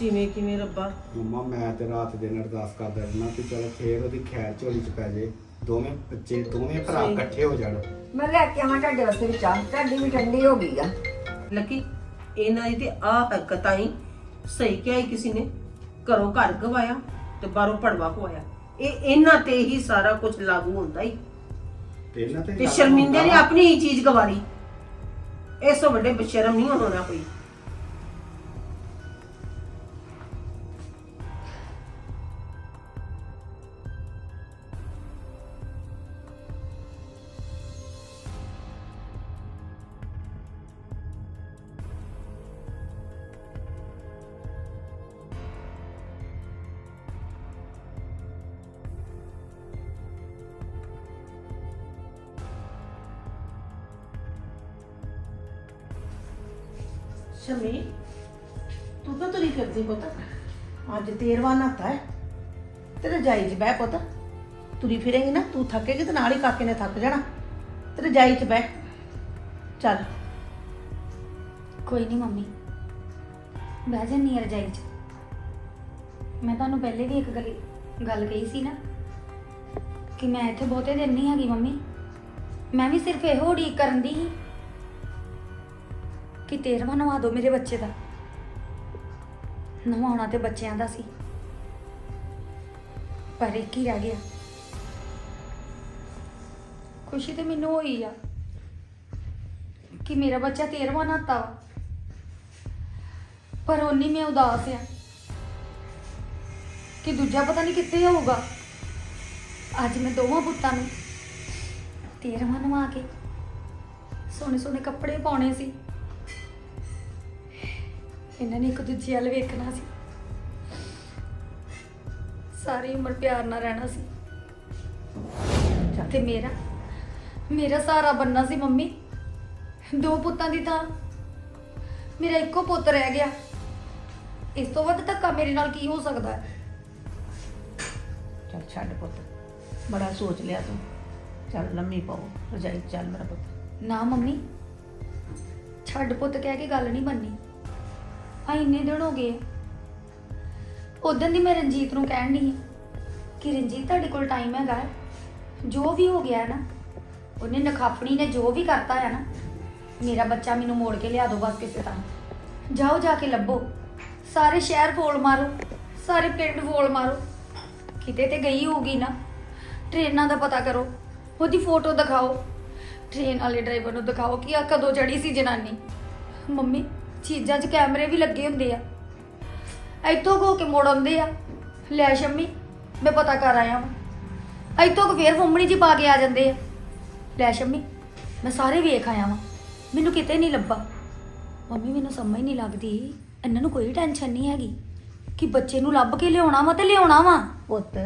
ਜਿਵੇਂ ਕਿਵੇਂ ਰੱਬਾ? ਮੰਮਾ ਮੈਂ ਤੇ ਰਾਤ ਦਿਨ ਅਰਦਾਸ ਕਰਦਾ ਰਹਿਣਾ ਕਿ ਚਲੋ ਫੇਰ ਉਹਦੀ ਖੈਰ ਝੋਲੀ ਚ ਪੈ ਜੇ। ਦੋਵੇਂ ਬੱਚੇ ਦੋਵੇਂ ਭਰਾ ਸਹੀ। ਇਕੱਠੇ ਹੋ ਜਾਣ। ਮੈਂ ਲੈ ਕੇ ਆਵਾਂ ਤੁਹਾਡੇ ਵਾਸਤੇ ਵੀ ਚਾਹ। ਤੁਹਾਡੀ ਵੀ ਠੰਡੀ ਹੋ ਗਈ ਆ। ਲੱਕੀ ਇਹਨਾਂ ਦੀ ਤੇ ਆ ਹਰਕਤਾਂ ਹੀ ਸਹੀ ਕਿਹਾ ਹੀ ਕਿਸੇ ਨੇ ਘਰੋਂ ਘਰ ਗਵਾਇਆ ਤੇ ਬਾਹਰੋਂ ਪੜਵਾ ਪਵਾਇਆ ਇਹ ਇਹਨਾਂ ਤੇ ਹੀ ਸਾਰਾ ਕੁਝ ਲਾਗੂ ਹੁੰਦਾ ਹੀ। ਤੇ ਇਹਨਾਂ ਤੇ ਸ਼ਰਮਿੰਦੇ ਨੇ। ਆਪਣੀ ਹੀ ਚੀਜ਼ ਗਵਾਰੀ। ਇਸ ਤੋਂ ਵੱਡੇ ਬਸ਼ਰਮ ਨਹੀਂ ਹੋਣਾ ਕੋਈ। ਸ਼ਮੀ, ਤੂੰ ਤਾਂ ਤੁਰੀ ਫਿਰਦੀ ਪੁੱਤ। ਅੱਜ ਤੇਰਵਾ ਨਾਤਾ ਹੈ। ਤੇਰੇ ਜਾਈ ਚ ਬਹਿ ਪੁੱਤ। ਤੁਰੀ ਫਿਰੇਂਗੀ ਨਾ, ਤੂੰ ਥੱਕੇਗੀ ਤੇ ਨਾਲ ਹੀ ਕਾਕੇ ਨੇ ਥੱਕ ਜਾਣਾ। ਤੇਰੇ ਜਾਈ ਚ ਬਹਿ। ਚੱਲ। ਕੋਈ ਨਹੀਂ ਮੰਮੀ। ਬਹਿ ਜੰਨੀ ਰਜਾਈ 'ਚ। ਮੈਂ ਤੁਹਾਨੂੰ ਪਹਿਲੇ ਵੀ ਇੱਕ ਗੱਲ ਗੱਲ ਕਹੀ ਸੀ ਨਾ, ਕਿ ਮੈਂ ਇੱਥੇ ਬਹੁਤੇ ਦਿਨ ਨਹੀਂ ਹੈਗੀ ਮੰਮੀ। ਮੈਂ ਵੀ ਸਿਰਫ ਇਹੋ ਉਡੀਕ ਕਰਨ ਦੀ ਸੀ। ਕਿ ਤੇਰਵਾਂ ਨਵਾ ਦਿਓ ਮੇਰੇ ਬੱਚੇ ਦਾ। ਨਵਾਉਣਾ ਤੇ ਬੱਚਿਆਂ ਦਾ ਸੀ। ਪਰ ਇੱਕ ਹੀ ਰਹਿ ਗਿਆ। ਖੁਸ਼ੀ ਤੇ ਮੈਨੂੰ ਹੋਈ ਆ ਕਿ ਮੇਰਾ ਬੱਚਾ ਤੇਰਵਾਂ ਨਾਤਾ ਪਰ ਉਨੀ ਮੈਂ ਉਦਾਸ ਆ ਕਿ ਦੂਜਾ ਪਤਾ ਨਹੀਂ ਕਿੱਥੇ ਹੋਊਗਾ। ਅੱਜ ਮੈਂ ਦੋਵਾਂ ਪੁੱਤਾਂ ਨੂੰ ਤੇਰਵਾਂ ਨਵਾ ਕੇ ਸੋਹਣੇ ਸੋਹਣੇ ਕੱਪੜੇ ਪਾਉਣੇ ਸੀ। ਇਹਨਾਂ ਨੇ ਇੱਕ ਦੂਜੇ ਵੱਲ ਵੇਖਣਾ ਸੀ। ਸਾਰੀ ਉਮਰ ਪਿਆਰ ਨਾਲ ਰਹਿਣਾ ਸੀ। ਤੇ ਮੇਰਾ ਮੇਰਾ ਸਹਾਰਾ ਬੰਨਾ ਸੀ ਮੰਮੀ। ਦੋ ਪੁੱਤਾਂ ਦੀ ਤਾਂ ਮੇਰਾ ਇੱਕੋ ਪੁੱਤ ਰਹਿ ਗਿਆ। ਇਸ ਤੋਂ ਵੱਧ ਧੱਕਾ ਮੇਰੇ ਨਾਲ ਕੀ ਹੋ ਸਕਦਾ ਹੈ? ਚੱਲ ਛੱਡ ਪੁੱਤ। ਬੜਾ ਸੋਚ ਲਿਆ ਤੂੰ। ਚੱਲ ਲੰਮੀ ਪਾਓ। ਰਜਾਈ ਚੱਲ ਮੇਰਾ ਪੁੱਤ। ਨਾ ਮੰਮੀ। ਛੱਡ ਪੁੱਤ ਕਹਿ ਕੇ ਗੱਲ ਨਹੀਂ ਬੰਨੀ ਆ ਇੰਨੇ ਦਿਨ ਹੋ ਗਏ ਉਦੋਂ ਦੀ ਮੈਂ ਰਣਜੀਤ ਨੂੰ ਕਹਿਣ ਦੀ ਕਿ ਰਣਜੀਤ ਤੁਹਾਡੇ ਕੋਲ ਟਾਈਮ ਹੈਗਾ ਜੋ ਵੀ ਹੋ ਗਿਆ ਹੈ ਨਾ, ਉਹਨੇ ਨਖਾਫਣੀ ਨੇ ਜੋ ਵੀ ਕਰਤਾ ਹੈ ਨਾ, ਮੇਰਾ ਬੱਚਾ ਮੈਨੂੰ ਮੋੜ ਕੇ ਲਿਆ ਦਿਓ ਬਸ ਕਿਸੇ ਤਰ੍ਹਾਂ। ਜਾਓ ਜਾ ਕੇ ਲੱਭੋ। ਸਾਰੇ ਸ਼ਹਿਰ ਫੋਲ ਮਾਰੋ, ਸਾਰੇ ਪਿੰਡ ਫੋਲ ਮਾਰੋ। ਕਿਤੇ ਤੇ ਗਈ ਹੋਊਗੀ ਨਾ, ਟ੍ਰੇਨਾਂ ਦਾ ਪਤਾ ਕਰੋ, ਉਹਦੀ ਫੋਟੋ ਦਿਖਾਓ। ਟ੍ਰੇਨ ਵਾਲੇ ਡਰਾਈਵਰ ਨੂੰ ਦਿਖਾਓ ਕਿ ਆ ਕਦੋਂ ਚੜੀ ਸੀ ਜਨਾਨੀ। ਮੰਮੀ ਚੀਜ਼ਾਂ 'ਚ ਕੈਮਰੇ ਵੀ ਲੱਗੇ ਹੁੰਦੇ ਆ। ਇੱਥੋਂ ਕੋ ਕੇ ਮੋੜ ਆਉਂਦੇ ਆ। ਲੈ ਸ਼ੰਮੀ, ਮੈਂ ਪਤਾ ਕਰ ਆਇਆ ਵਾਂ। ਇੱਥੋਂ ਕੋ ਫੇਰ ਫੁੰਮਣੀ ਜੀ ਪਾ ਕੇ ਆ ਜਾਂਦੇ ਆ। ਲੈ ਸ਼ੰਮੀ, ਮੈਂ ਸਾਰੇ ਵੇਖ ਆਇਆ ਵਾਂ। ਮੈਨੂੰ ਕਿਤੇ ਨਹੀਂ ਲੱਭਾ। ਮੰਮੀ ਮੈਨੂੰ ਸਮਝ ਨਹੀਂ ਲੱਗਦੀ। ਇਹਨਾਂ ਨੂੰ ਕੋਈ ਟੈਨਸ਼ਨ ਨਹੀਂ ਹੈਗੀ ਕਿ ਬੱਚੇ ਨੂੰ ਲੱਭ ਕੇ ਲਿਆਉਣਾ ਵਾ ਤੇ ਲਿਆਉਣਾ ਵਾ। ਪੁੱਤ,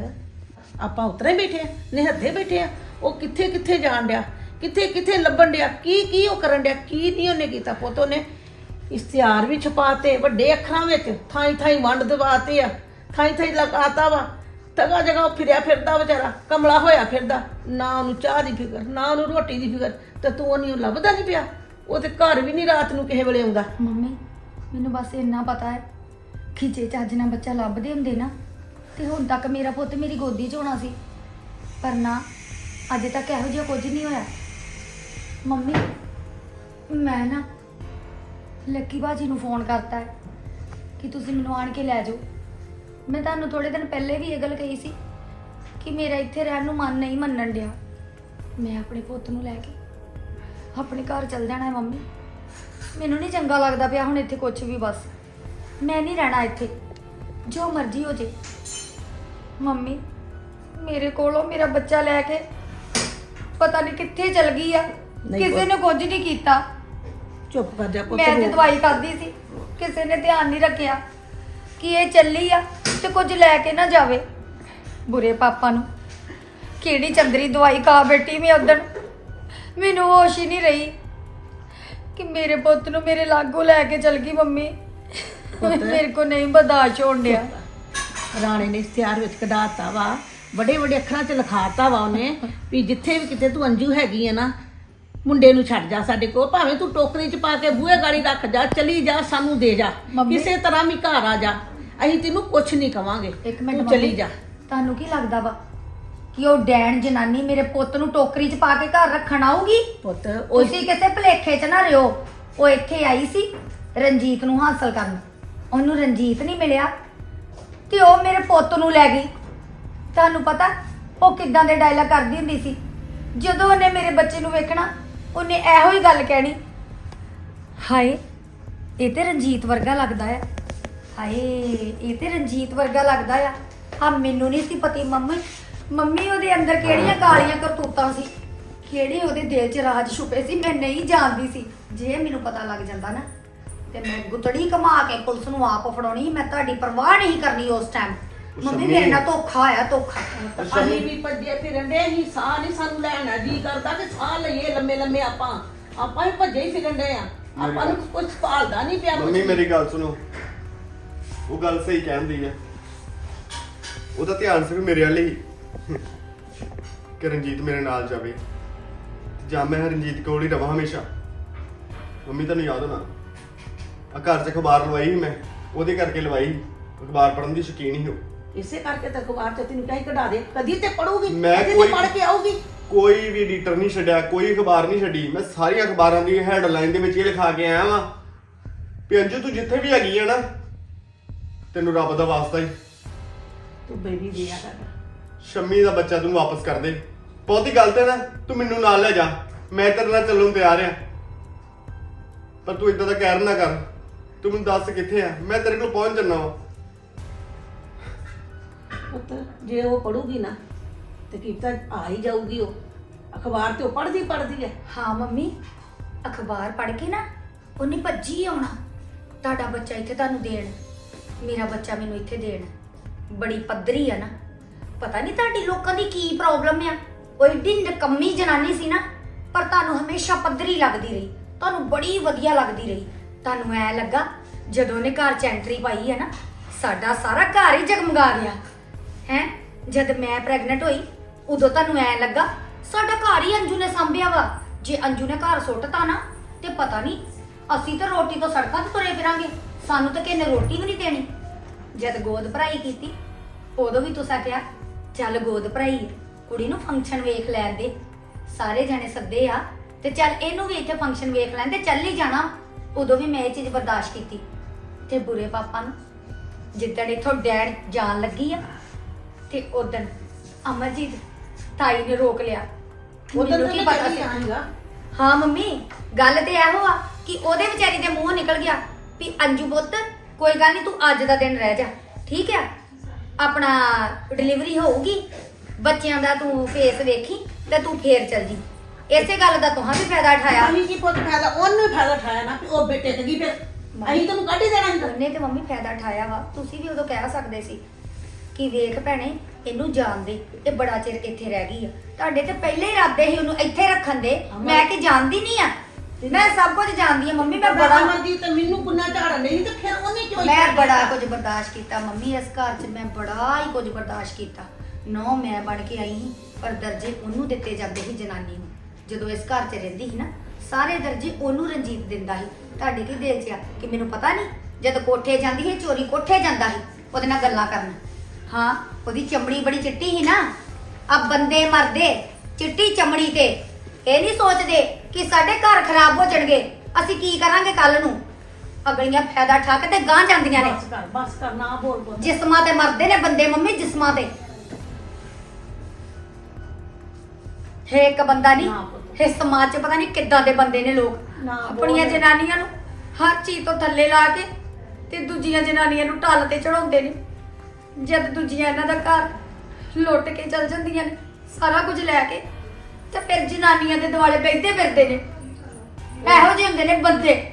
ਆਪਾਂ ਉਤਰੇ ਬੈਠੇ ਆ, ਨਿਹੱਥੇ ਬੈਠੇ ਆ। ਉਹ ਕਿੱਥੇ ਕਿੱਥੇ ਜਾਣ ਡਿਆ? ਕਿੱਥੇ ਕਿੱਥੇ ਲੱਭਣ ਡਿਆ? ਕੀ ਕੀ ਉਹ ਕਰਨ ਡਿਆ? ਕੀ ਨਹੀਂ ਉਹਨੇ ਕੀਤਾ? ਪੁੱਤ ਉਹਨੇ ਇਸ਼ਤਿਹਾਰ ਵੀ ਛਪਾਤੇ, ਵੱਡੇ ਅੱਖਰਾਂ ਵਿੱਚ ਥਾਈ ਥਾਈ ਵੰਡ ਦਵਾਤੇ ਆ, ਥਾਈ ਥਾਈ ਲਗਾਤਾ ਵਾ। ਤਗਾ ਜਗਾ ਫਿਰਿਆ ਫਿਰਦਾ ਵਿਚਾਰਾ, ਕਮਲਾ ਹੋਇਆ ਫਿਰਦਾ। ਨਾ ਉਹਨੂੰ ਚਾਹ ਦੀ ਫਿਕਰ, ਨਾ ਉਹਨੂੰ ਰੋਟੀ ਦੀ ਫਿਕਰ, ਤੇ ਤੂੰ ਉਹਨੂੰ ਲੱਭਦਾ ਨਹੀਂ ਪਿਆ। ਉਹ ਤੇ ਘਰ ਵੀ ਨਹੀਂ ਰਾਤ ਨੂੰ ਕਿਸੇ ਵੇਲੇ ਆਉਂਦਾ। ਮੰਮੀ, ਮੈਨੂੰ ਬਸ ਇੰਨਾ ਪਤਾ ਹੈ ਖਿੱਚੇ ਚੱਜ ਨਾਲ ਬੱਚਾ ਲੱਭਦੇ ਹੁੰਦੇ ਨਾ, ਤੇ ਹੁਣ ਤੱਕ ਮੇਰਾ ਪੁੱਤ ਮੇਰੀ ਗੋਦੀ 'ਚ ਹੋਣਾ ਸੀ। ਪਰ ਨਾ, ਅਜੇ ਤੱਕ ਇਹੋ ਜਿਹਾ ਕੁਝ ਨਹੀਂ ਹੋਇਆ। ਮੰਮੀ, ਮੈਂ ਨਾ ਲੱਕੀ ਬਾਜੀ ਨੂੰ ਫੋਨ ਕਰਤਾ ਹੈ ਕਿ ਤੁਸੀਂ ਮੈਨੂੰ ਆਣ ਕੇ ਲੈ ਜਾਓ। ਮੈਂ ਤੁਹਾਨੂੰ ਥੋੜੇ ਦਿਨ ਪਹਿਲੇ ਵੀ ਇਹ ਗੱਲ ਕਹੀ ਸੀ ਕਿ ਮੇਰਾ ਇੱਥੇ ਰਹਿਣ ਨੂੰ ਮਨ ਨਹੀਂ ਮੰਨਣ ਡਿਆ। ਮੈਂ ਆਪਣੇ ਪੁੱਤ ਨੂੰ ਲੈ ਕੇ ਆਪਣੇ ਘਰ ਚਲ ਜਾਣਾ ਹੈ ਮੰਮੀ। ਮੈਨੂੰ ਨਹੀਂ ਚੰਗਾ ਲੱਗਦਾ ਪਿਆ ਹੁਣ ਇੱਥੇ ਕੁਝ ਵੀ ਬਸ। ਮੈਂ ਨਹੀਂ ਰਹਿਣਾ ਇੱਥੇ। ਜੋ ਮਰਜ਼ੀ ਹੋ ਜੇ। ਮੰਮੀ ਮੇਰੇ ਕੋਲੋਂ ਮੇਰਾ ਬੱਚਾ ਲੈ ਕੇ ਪਤਾ ਨਹੀਂ ਕਿੱਥੇ ਚਲ ਗਈ ਆ। ਨਹੀਂ ਕਿਸੇ ਨੇ ਕੁਝ ਨਹੀਂ ਕੀਤਾ। ਚੁੱਪ ਕਰ ਜਾ ਪੁੱਤ ਮੈਂ ਤੇ ਰੋ। ਦਵਾਈ ਖਾਧੀ ਸੀ ਕਿਸੇ ਨੇ ਧਿਆਨ ਨਹੀਂ ਰੱਖਿਆ ਕਿ ਇਹ ਚੱਲੀ ਆ ਤੇ ਕੁਝ ਲੈ ਕੇ ਨਾ ਜਾਵੇ ਬੁਰੇ ਪਾਪਾ ਨੂੰ। ਕਿਹੜੀ ਚੰਦਰੀ ਦਵਾਈ ਖਾ ਬੈਠੀ ਮੈਂ ਉਦੋਂ ਮੈਨੂੰ ਹੋਸ਼ ਹੀ ਨਹੀਂ ਰਹੀ ਕਿ ਮੇਰੇ ਪੁੱਤ ਨੂੰ ਮੇਰੇ ਲਾਗੋਂ ਲੈ ਕੇ ਚਲ ਗਈ ਮੰਮੀ। ਮੇਰੇ ਕੋ ਨਹੀਂ ਬਰਦਾਸ਼ਤ ਹੋਣ ਡਿਆ। ਰਾਣੇ ਨੇ ਇਸ਼ਤਿਹਾਰ ਵਿੱਚ ਕਢਾਤਾ ਵਾ ਵੱਡੇ ਵੱਡੇ ਅੱਖਰਾਂ 'ਚ ਲਿਖਾਤਾ ਵਾ ਉਹਨੇ ਵੀ ਜਿੱਥੇ ਵੀ ਕਿਤੇ ਤੂੰ ਅੰਜੂ ਹੈਗੀ ਆ ਨਾ ਮੁੰਡੇ ਨੂੰ ਛੱਡ ਜਾ ਸਾਡੇ ਕੋਲ ਭਾਵੇਂ ਤੂੰ ਟੋਕਰੀ 'ਚ ਪਾ ਕੇ ਬੂਹੇ ਗਾੜੀ ਰੱਖ ਜਾ ਚਲੀ ਜਾ ਸਾਨੂੰ ਦੇ ਜਾ ਮੰਮੀ- ਕਿਸੇ ਤਰ੍ਹਾਂ ਵੀ ਘਰ ਆ ਜਾ ਅਸੀਂ ਤੈਨੂੰ ਕੁਝ ਨਹੀਂ ਕਵਾਂਗੇ ਇੱਕ ਮਿੰਟ ਤੂੰ ਚਲੀ ਮੰਮੀ, ਜਾ। ਤੁਹਾਨੂੰ ਕੀ ਲੱਗਦਾ ਵਾ ਕਿ ਉਹ ਡੈਣ ਜਨਾਨੀ ਮੇਰੇ ਪੁੱਤ ਨੂੰ ਟੋਕਰੀ 'ਚ ਪਾ ਕੇ ਘਰ ਰੱਖਣ ਆਊਗੀ? ਪੁੱਤ ਉਹ ਤੁਸੀਂ ਕਿਸੇ ਭਲੇਖੇ 'ਚ ਨਾ ਰਿਓ ਉਹ ਇੱਥੇ ਆਈ ਸੀ ਰਣਜੀਤ ਨੂੰ ਹਾਸਲ ਕਰਨ। ਉਹਨੂੰ ਰਣਜੀਤ ਨਹੀਂ ਮਿਲਿਆ ਤੇ ਉਹ ਮੇਰੇ ਪੁੱਤ ਨੂੰ ਲੈ ਗਈ। ਤੁਹਾਨੂੰ ਪਤਾ ਉਹ ਕਿੱਦਾਂ ਦੇ ਡਾਇਲੌਗ ਕਰਦੀ ਹੁੰਦੀ ਸੀ? ਜਦੋਂ ਉਹਨੇ ਮੇਰੇ ਬੱਚੇ ਨੂੰ ਵੇਖਣਾ ਉਹਨੇ ਇਹੋ ਹੀ ਗੱਲ ਕਹਿਣੀ। ਹਾਏ, ਇਹ ਤੇ ਰਣਜੀਤ ਵਰਗਾ ਲੱਗਦਾ ਆ। ਹਾਏ, ਇਹ ਤੇ ਰਣਜੀਤ ਵਰਗਾ ਲੱਗਦਾ ਆ। ਆ ਮੈਨੂੰ ਨਹੀਂ ਸੀ ਪਤੀ ਮੰਮੀ ਮੰਮੀ ਉਹਦੇ ਅੰਦਰ ਕਿਹੜੀਆਂ ਕਾਲੀਆਂ ਕਰਤੂਤਾਂ ਸੀ। ਕਿਹੜੇ ਉਹਦੇ ਦਿਲ 'ਚ ਰਾਜ ਛੁਪੇ ਸੀ, ਮੈਂ ਨਹੀਂ ਜਾਣਦੀ ਸੀ। ਜੇ ਮੈਨੂੰ ਪਤਾ ਲੱਗ ਜਾਂਦਾ ਨਾ, ਤੇ ਮੈਂ ਗੁੱਤੜੀ ਕਮਾ ਕੇ ਪੁਲਿਸ ਨੂੰ ਆਪ ਫੜਾਉਣੀ, ਮੈਂ ਤੁਹਾਡੀ ਪਰਵਾਹ ਨਹੀਂ ਕਰਨੀ ਉਸ ਟਾਈਮ ਮੰਮੀ ਮੇਰੇ ਨਾਲ ਧੋਖਾ ਆਇਆ ਧੋਖਾ ਅਸੀਂ ਵੀ ਭੱਜੇ ਫਿਰਨ ਦੇ ਹੀ ਸਾਹ ਨਹੀਂ ਸਾਨੂੰ ਲੈਣਾ ਜੀ ਕਰਦਾ ਕਿ ਸਾਹ ਲਈਏ ਲੰਮੇ ਲੰਮੇ ਆਪਾਂ। ਆਪਾਂ ਵੀ ਭੱਜੇ ਹੀ ਫਿਰਨ ਦੇ ਆ। ਆਪਾਂ ਨੂੰ ਕੁਝ ਭਾਲਦਾ ਨਹੀਂ ਪਿਆ ਮੰਮੀ। ਮੇਰੀ ਗੱਲ ਸੁਣੋ। ਉਹ ਗੱਲ ਸਹੀ ਕਹਿੰਦੀ ਹੈ ਉਹਦਾ ਧਿਆਨ ਸਿਰਫ ਮੇਰੇ ਵੱਲ ਹੀ ਕਿ ਰਣਜੀਤ ਮੇਰੇ ਨਾਲ ਜਾਵੇ। ਜਾਂ ਮੈਂ ਰਣਜੀਤ ਕੋਲ ਹੀ ਰਵਾਂ ਹਮੇਸ਼ਾ। ਮੰਮੀ ਤੁਹਾਨੂੰ ਯਾਦ ਹੋਣਾ। ਆ ਘਰ 'ਚ ਅਖਬਾਰ ਲਵਾਈ ਸੀ ਮੈਂ। ਉਹਦੇ ਕਰਕੇ ਲਵਾਈ। ਅਖਬਾਰ ਪੜ੍ਹਨ ਦੀ ਸ਼ੌਕੀਨ ਹੀ ਹੋ ਇਸੇ ਕਰਕੇ ਤਾਂ ਅਖਬਾਰ ਚ ਤੈਨੂੰ ਕਹੀ ਕਢਾ ਦੇ। ਕਦੀ ਤੇ ਪੜੂਗੀ ਮੈਂ ਕਦੀ ਕੋਈ- ਪੜ ਕੇ ਆਊਗੀ। ਕੋਈ ਵੀ ਐਡੀਟਰ ਨਹੀਂ ਛੱਡਿਆ ਕੋਈ ਅਖਬਾਰ ਨਹੀਂ ਛੱਡੀ। ਮੈਂ ਸਾਰੀਆਂ ਅਖਬਾਰਾਂ ਦੀ ਹੈਡਲਾਈਨ ਦੇ ਵਿੱਚ ਇਹ ਲਿਖਾ ਕੇ ਆਇਆ ਵਾਂ। ਵੀ ਅੰਜੂ ਤੂੰ ਜਿੱਥੇ ਵੀ ਹੈਗੀ ਆ ਨਾ ਤੈਨੂੰ ਰੱਬ ਦਾ ਵਾਸਤਾ ਹੀ। ਤੂੰ ਬੇਬੀ ਦਿਆ ਕਰ। ਸ਼ੰਮੀ ਦਾ ਬੱਚਾ ਤੂੰ ਵਾਪਸ ਕਰ ਦੇ। ਬਹੁਤੀ ਗੱਲ ਤੇ ਨਾ ਤੂੰ ਮੈਨੂੰ ਨਾਲ ਲੈ ਜਾ। ਮੈਂ ਤੇਰੇ ਨਾਲ ਚੱਲਣ ਤਿਆਰ ਆ। ਪਰ ਤੂੰ ਇਦਾਂ ਦਾ ਕਹਿਰ ਨਾ ਕਰ। ਤੂੰ ਮੈਨੂੰ ਦੱਸ ਕਿੱਥੇ ਆ? ਮੈਂ ਤੇਰੇ ਕੋਲ ਪਹੁੰਚ ਜੰਨਾ ਵਾ। ਪੁੱਤ, ਜੇ ਉਹ ਪੜੂਗੀ ਨਾ, ਤੇ ਕੀਤਾ ਆ ਹੀ ਜਾਊਗੀ ਉਹ। ਅਖਬਾਰ ਤੇ ਉਹ ਪੜਦੀ ਪੜਦੀ ਹੈ ਹਾਂ, ਮੰਮੀ, ਅਖਬਾਰ ਪੜ੍ਹ ਕੇ ਨਾ ਉਹਨੇ ਭੱਜੀ ਆਉਣਾ। ਤੁਹਾਡਾ ਬੱਚਾ ਇੱਥੇ ਤੁਹਾਨੂੰ ਦੇਣ। ਮੇਰਾ ਬੱਚਾ ਮੈਨੂੰ ਇੱਥੇ ਦੇਣ। ਬੜੀ ਪੱਧਰੀ ਆ ਨਾ। ਪਤਾ ਨਹੀਂ ਤੁਹਾਡੀ ਲੋਕਾਂ ਦੀ ਕੀ ਪ੍ਰੋਬਲਮ ਆ। ਉਹ ਏਡੀ ਨਕੰਮੀ ਜਨਾਨੀ ਸੀ ਨਾ, ਪਰ ਤੁਹਾਨੂੰ ਹਮੇਸ਼ਾ ਪੱਧਰੀ ਲੱਗਦੀ ਰਹੀ। ਤੁਹਾਨੂੰ ਬੜੀ ਵਧੀਆ ਲੱਗਦੀ ਰਹੀ। ਤੁਹਾਨੂੰ ਐ ਲੱਗਾ, ਜਦੋਂ ਉਹਨੇ ਘਰ ਚ ਐਂਟਰੀ ਪਾਈ ਹੈ ਨਾ, ਸਾਡਾ ਸਾਰਾ ਘਰ ਹੀ ਜਗਮਗਾ ਗਿਆ। ਹੈ? ਜਦ ਮੈਂ ਪ੍ਰੈਗਨੈਂਟ ਹੋਈ, ਉਦੋਂ ਤੁਹਾਨੂੰ ਐ ਲੱਗਾ, ਸਾਡਾ ਘਰ ਹੀ ਅੰਜੂ ਨੇ ਸੰਭਿਆ ਵਾ। ਜੇ ਅੰਜੂ ਨੇ ਘਰ ਸੁੱਟਤਾ ਨਾ, ਤੇ ਪਤਾ ਨਹੀਂ, ਅਸੀਂ ਤਾਂ ਰੋਟੀ ਤੋਂ ਸੜਕਾਂ ਤੇ ਤੁਰੇ ਫਿਰਾਂਗੇ। ਸਾਨੂੰ ਤਾਂ ਕਿਸੇ ਰੋਟੀ ਵੀ ਨਹੀਂ ਦੇਣੀ। ਜਦ ਗੋਦ ਭਰਾਈ ਕੀਤੀ, ਉਦੋਂ ਵੀ ਤੁਸੀਂ ਕਿਹਾ, ਚੱਲ ਗੋਦ ਭਰਾਈ, ਕੁੜੀ ਨੂੰ ਫੰਕਸ਼ਨ ਵੇਖ ਲੈਣ ਦੇ। ਸਾਰੇ ਜਾਣੇ ਸੱਦੇ ਆ, ਤੇ ਚੱਲ ਇਹਨੂੰ ਵੀ ਇੱਥੇ ਫੰਕਸ਼ਨ ਵੇਖ ਲੈਣ ਤੇ ਚੱਲ ਹੀ ਜਾਣਾ। ਉਦੋਂ ਵੀ ਮੈਂ ਇਹ ਚੀਜ਼ ਬਰਦਾਸ਼ਤ ਕੀਤੀ। ਤੇ ਬੁਰੇ ਪਾਪਾ ਨੂੰ, ਜਿੱਦਣ ਇੱਥੋਂ ਡੈਡ ਜਾਣ ਲੱਗੀ ਆ ਤੇ ਉਦੋਂ ਅਮਰਜੀਤ ਤਾਈ ਨੇ ਰੋਕ ਲਿਆ। ਉਦੋਂ ਮੈਨੂੰ ਕੀ ਪਤਾ ਸੀ? ਹਾਂ ਮੰਮੀ ਗੱਲ ਤੇ ਇਹੋ ਆ ਕਿ ਉਹਦੇ ਵਿਚਾਰੀ ਦੇ ਮੂੰਹ ਨਿਕਲ ਗਿਆ ਵੀ ਅੰਜੂ ਪੁੱਤ ਕੋਈ ਗੱਲ ਨਹੀਂ ਤੂੰ ਅੱਜ ਦਾ ਦਿਨ ਰਹਿ ਜਾ ਠੀਕ ਆ? ਆਪਣਾ ਡਿਲੀਵਰੀ ਹੋਊਗੀ ਬੱਚਿਆਂ ਦਾ ਤੂੰ ਫੇਸ ਵੇਖੀ ਤੇ ਤੂੰ ਫੇਰ ਚੱਲ ਜੀ। ਇਸੇ ਗੱਲ ਦਾ ਤੁਹਾਂ ਵੀ ਫਾਇਦਾ ਉਠਾਇਆ। ਅਸੀਂ ਕੀ ਪੁੱਤ ਫਾਇਦਾ ਉਹਨੂੰ ਹੀ ਫਾਇਦਾ ਉਠਾਇਆ ਨਾ ਕਿ ਉਹ ਬੇਟੇ ਤੇ ਗਈ ਫਿਰ? ਅਸੀਂ ਤੈਨੂੰ ਕੱਢ ਹੀ ਦੇਣਾ ਸੀ ਉਹਨੇ ਤੇ ਮੰਮੀ ਫਾਇਦਾ ਉਠਾਇਆ ਵਾ ਤੁਸੀਂ ਵੀ ਉਦੋਂ ਕਹਿ ਸਕਦੇ ਸੀ ਕਿ ਵੇਖ ਭੈਣੇ? ਇਹਨੂੰ ਜਾਣ ਦੇ। ਇਹ ਬੜਾ ਚਿਰ ਇੱਥੇ ਰਹਿ ਗਈ ਆ। ਤੁਹਾਡੇ ਤੇ ਪਹਿਲੇ ਹੀ ਇਰਾਦੇ ਸੀ ਉਹਨੂੰ ਇੱਥੇ ਰੱਖਣ ਦੇ। ਮੈਂ ਕਿ ਜਾਣਦੀ ਨਹੀਂ ਆ? ਮੈਂ ਸਭ ਕੁਝ ਜਾਣਦੀ ਆ। ਮੰਮੀ ਮੈਂ ਬੜਾ ਮਰਜ਼ੀ ਤੇ ਮੈਨੂੰ ਕੁੰਨਾ ਝਾੜਨ ਨਹੀਂ ਤੇ ਫਿਰ ਉਹਨੇ ਕਿਉਂ ਮੈਂ ਬੜਾ ਕੀਤਾ? ਕੁਝ ਬਰਦਾਸ਼ਤ ਕੀਤਾ ਮੰਮੀ ਇਸ ਘਰ 'ਚ ਮੈਂ ਬੜਾ ਹੀ ਕੁਝ ਬਰਦਾਸ਼ਤ ਕੀਤਾ। ਨੋ ਮੈਂ ਬਣ ਕੇ ਆਈ ਸੀ ਪਰ ਦਰਜੇ ਉਹਨੂੰ ਦਿੱਤੇ ਜਾਂਦੇ ਸੀ ਜਨਾਨੀ ਨੂੰ। ਜਦੋਂ ਇਸ ਘਰ 'ਚ ਰਹਿੰਦੀ ਸੀ ਨਾ ਸਾਰੇ ਦਰਜੇ ਉਹਨੂੰ ਰਣਜੀਤ ਦਿੰਦਾ ਸੀ। ਤੁਹਾਡੇ ਕੀ ਦਿਲ 'ਚ ਆ ਕਿ ਮੈਨੂੰ ਪਤਾ ਨਹੀਂ? ਜਦ ਕੋਠੇ ਜਾਂਦੀ ਸੀ ਚੋਰੀ ਕੋਠੇ ਜਾਂਦਾ ਸੀ ਉਹਦੇ ਨਾਲ ਗੱਲਾਂ ਕਰਨ। ਹਾਂ ਉਹਦੀ ਚਮੜੀ ਬੜੀ ਚਿੱਟੀ ਸੀ ਨਾ। ਆ ਬੰਦੇ ਮਰਦੇ ਚਿੱਟੀ ਚਮੜੀ ਤੇ। ਇਹ ਨਹੀਂ ਸੋਚਦੇ ਕਿ ਸਾਡੇ ਘਰ ਖਰਾਬ ਹੋ ਜਾਣਗੇ। ਅਸੀਂ ਕੀ ਕਰਾਂਗੇ ਕੱਲ ਨੂੰ? ਅਗਲੀਆਂ ਫਾਇਦਾ ਠੱਕ ਤੇ ਗਾਂ ਜਾਂਦੀਆਂ ਨੇ। ਬਸ ਕਰ ਬਸ ਕਰ ਨਾ ਬੋਲ ਪੁੱਤ। ਜਿਸਮਾਂ ਤੇ ਮਰਦੇ ਨੇ ਬੰਦੇ ਮੰਮੀ ਜਿਸਮਾਂ ਤੇ। ਹੈ ਇੱਕ ਬੰਦਾ ਨਹੀਂ ਨਾ ਪੁੱਤ। ਇਹ ਸਮਾਜ 'ਚ ਪਤਾ ਨਹੀਂ ਕਿੱਦਾਂ ਦੇ ਬੰਦੇ ਨੇ ਲੋਕ। ਨਾ ਆਪਣੀਆਂ। ਜਨਾਨੀਆਂ ਨੂੰ ਹਰ ਚੀਜ਼ ਤੋਂ ਥੱਲੇ ਲਾ ਕੇ ਤੇ ਦੂਜੀਆਂ ਜਨਾਨੀਆਂ ਨੂੰ ਢੱਲ ਤੇ ਚੜਾਉਂਦੇ ਨੇ। ਜਦ ਦੂਜੀਆਂ ਇਹਨਾਂ ਦਾ ਘਰ ਲੁੱਟ ਕੇ ਚਲ ਜਾਂਦੀਆਂ ਨੇ, ਸਾਰਾ ਕੁਝ ਲੈ ਕੇ, ਤੇ ਫਿਰ ਜਨਾਨੀਆਂ ਦੇ ਦੁਆਲੇ ਬੈਠਦੇ ਫਿਰਦੇ ਨੇ। ਇਹੋ ਜਿਹੇ ਹੁੰਦੇ ਨੇ ਬੰਦੇ।